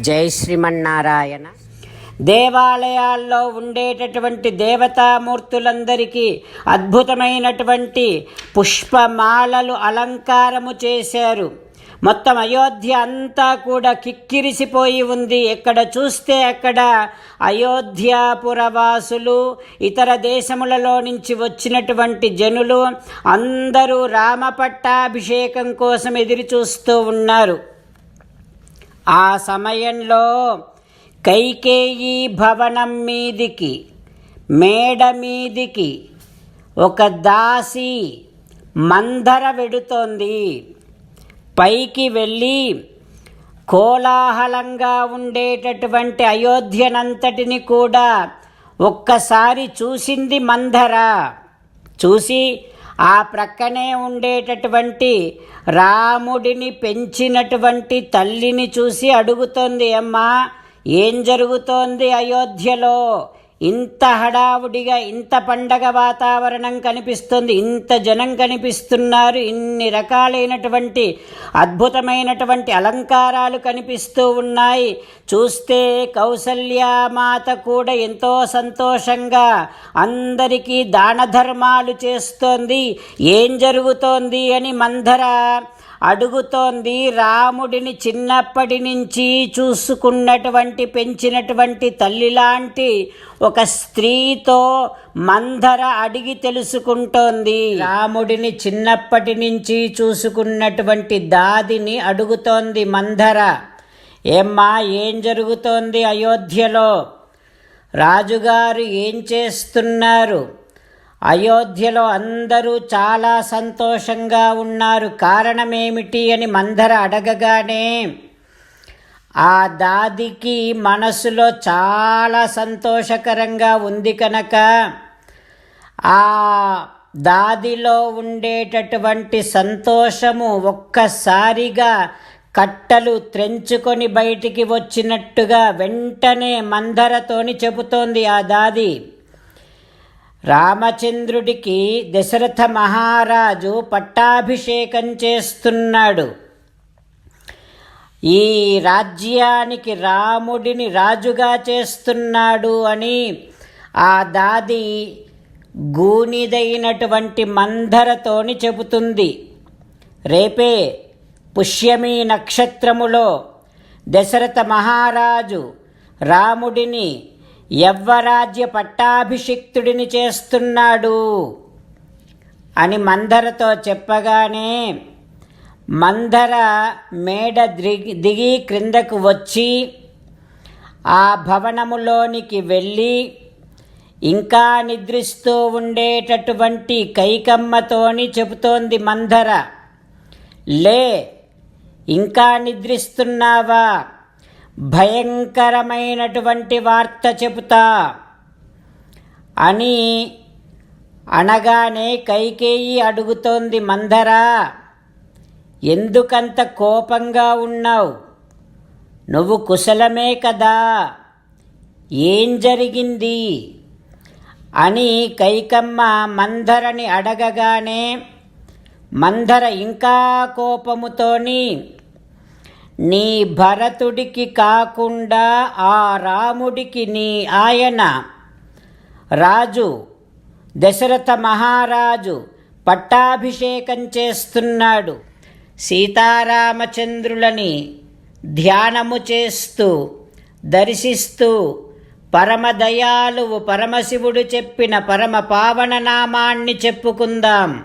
జై శ్రీమన్నారాయణ. దేవాలయాల్లో ఉండేటటువంటి దేవతామూర్తులందరికీ అద్భుతమైనటువంటి పుష్పమాలలు అలంకారము చేశారు. మొత్తం అయోధ్య అంతా కూడా కిక్కిరిసిపోయి ఉంది. ఎక్కడ చూస్తే అక్కడ అయోధ్యాపురవాసులు ఇతర దేశములలో నుంచి వచ్చినటువంటి జనులు అందరూ రామపట్టాభిషేకం కోసం ఎదురు చూస్తూ ఉన్నారు. ఆ సమయంలో కైకేయి భవనం మీదికి మేడ మీదికి ఒక దాసి మందర వెడుతోంది. పైకి వెళ్ళి కోలాహలంగా ఉండేటటువంటి అయోధ్యనంతటిని కూడా ఒక్కసారి చూసింది మందర. చూసి ఆ ప్రక్కనే ఉండేటటువంటి రాముడిని పెంచినటువంటి తల్లిని చూసి అడుగుతోంది అమ్మా ఏం జరుగుతోంది అయోధ్యలో? ఇంత హడావుడిగా ఇంత పండగ వాతావరణం కనిపిస్తుంది ఇంత జనం కనిపిస్తున్నారు ఇన్ని రకాలైనటువంటి అద్భుతమైనటువంటి అలంకారాలు కనిపిస్తూ ఉన్నాయి. చూస్తే కౌసల్యామాత కూడా ఎంతో సంతోషంగా అందరికీ దాన ధర్మాలు చేస్తోంది. ఏం జరుగుతోంది అని మందర అడుగుతోంది రాముడిని చిన్నప్పటి నుంచి చూసుకున్నటువంటి పెంచినటువంటి తల్లిలాంటి ఒక స్త్రీతో మందర అడిగి తెలుసుకుంటోంది. రాముడిని చిన్నప్పటి నుంచి చూసుకున్నటువంటి దాదిని అడుగుతోంది మందర. ఏమ్మా ఏం జరుగుతోంది అయోధ్యలో? రాజుగారు ఏం చేస్తున్నారు? అయోధ్యలో అందరూ చాలా సంతోషంగా ఉన్నారు. కారణమేమిటి అని మందర అడగగానే ఆ దాదికి మనసులో చాలా సంతోషకరంగా ఉంది కనుక ఆ దాదిలో ఉండేటటువంటి సంతోషము ఒక్కసారిగా కట్టలు త్రెంచుకొని బయటికి వచ్చినట్టుగా వెంటనే మందరతోని చెబుతోంది ఆ దాది. రామచంద్రుడికి దశరథ మహారాజు పట్టాభిషేకం చేస్తున్నాడు. ఈ రాజ్యానికి రాముడిని రాజుగా చేస్తున్నాడు అని ఆ దాది గూనిదైనటువంటి మందరతోని చెబుతుంది. రేపే పుష్యమి నక్షత్రములో దశరథ మహారాజు రాముడిని యవ్వరాజ్య పట్టాభిషిక్తుడిని చేస్తున్నాడు అని మందరతో చెప్పగానే మందర మేడ దిగి దిగి క్రిందకు వచ్చి ఆ భవనములోనికి వెళ్ళి ఇంకా నిద్రిస్తూ ఉండేటటువంటి కైకమ్మతోని చెబుతోంది మందర లే ఇంకా నిద్రిస్తున్నావా? భయంకరమైనటువంటి వార్త చెబుతా. అని అనగానే కైకేయి అడుగుతోంది మందరా ఎందుకంత కోపంగా ఉన్నావు? నువ్వు కుశలమే కదా. ఏం జరిగింది? అని కైకమ్మ మందరని అడగగానే మందర ఇంకా కోపముతోని నీ భరతుడికి కాకుండా ఆ రాముడికి నీ ఆయన. రాజు దశరథ మహారాజు పట్టాభిషేకం చేస్తున్నాడు. సీతారామచంద్రులని ధ్యానము చేస్తూ దర్శిస్తూ పరమదయాలువు పరమశివుడు చెప్పిన పరమ పావన నామాన్ని చెప్పుకుందాం.